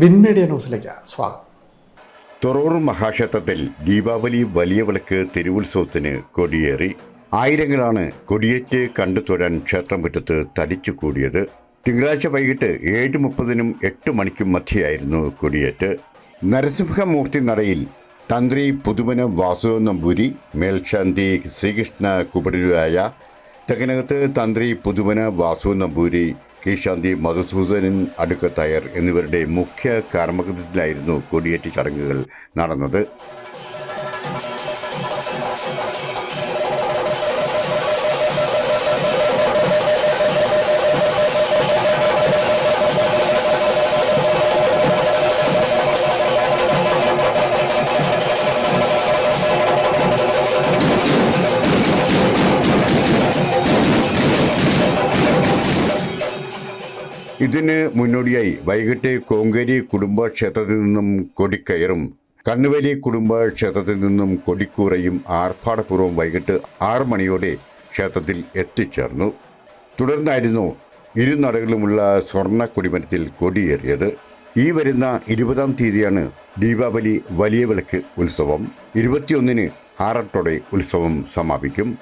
Win media ന്യൂസിലേക്ക് സ്വാഗതം. തൊറൂർ മഹാക്ഷേത്രത്തിൽ ദീപാവലി വലിയ വിളക്ക് തിരുവുത്സവത്തിന് കൊടിയേറി. ആയിരങ്ങളാണ് കൊടിയേറ്റ് കണ്ടു തൊഴാൻ ക്ഷേത്രമുറ്റത്ത് തടിച്ചു കൂടിയത്. തിങ്കളാഴ്ച വൈകിട്ട് ഏഴ് മുപ്പതിനും എട്ട് മണിക്കും മധ്യയായിരുന്നു കൊടിയേറ്റ്. നരസിംഹമൂർത്തി നടയിൽ തന്ത്രി പുതുമന വാസുദേവ നമ്പൂരി മേൽശാന്തി ശ്രീകൃഷ്ണ കുബരരായ തെക്കനകത്ത് തന്ത്രി പുതുമന വാസു നമ്പൂരി കീശാന്തി മധുസൂദനൻ അടുക്കത്തയർ എന്നിവരുടെ മുഖ്യ കാർമ്മകൃതത്തിലായിരുന്നു കൊടിയേറ്റ് ചടങ്ങുകൾ നടന്നത്. ഇതിന് മുന്നോടിയായി വൈകിട്ട് കോങ്കേരി കുടുംബക്ഷേത്രത്തിൽ നിന്നും കൊടിക്കയറും കന്നുവലി കുടുംബക്ഷേത്രത്തിൽ നിന്നും കൊടിക്കൂറയും ആർഭാടപൂർവം വൈകിട്ട് ആറു മണിയോടെ ക്ഷേത്രത്തിൽ എത്തിച്ചേർന്നു. തുടർന്നായിരുന്നു ഇരുനടകളിലുമുള്ള സ്വർണ കൊടിമരത്തിൽ കൊടിയേറിയത്. ഈ വരുന്ന ഇരുപതാം തീയതിയാണ് ദീപാവലി വലിയ വിളക്ക് ഉത്സവം. ഇരുപത്തിയൊന്നിന് ആറട്ടോടെ ഉത്സവം സമാപിക്കും.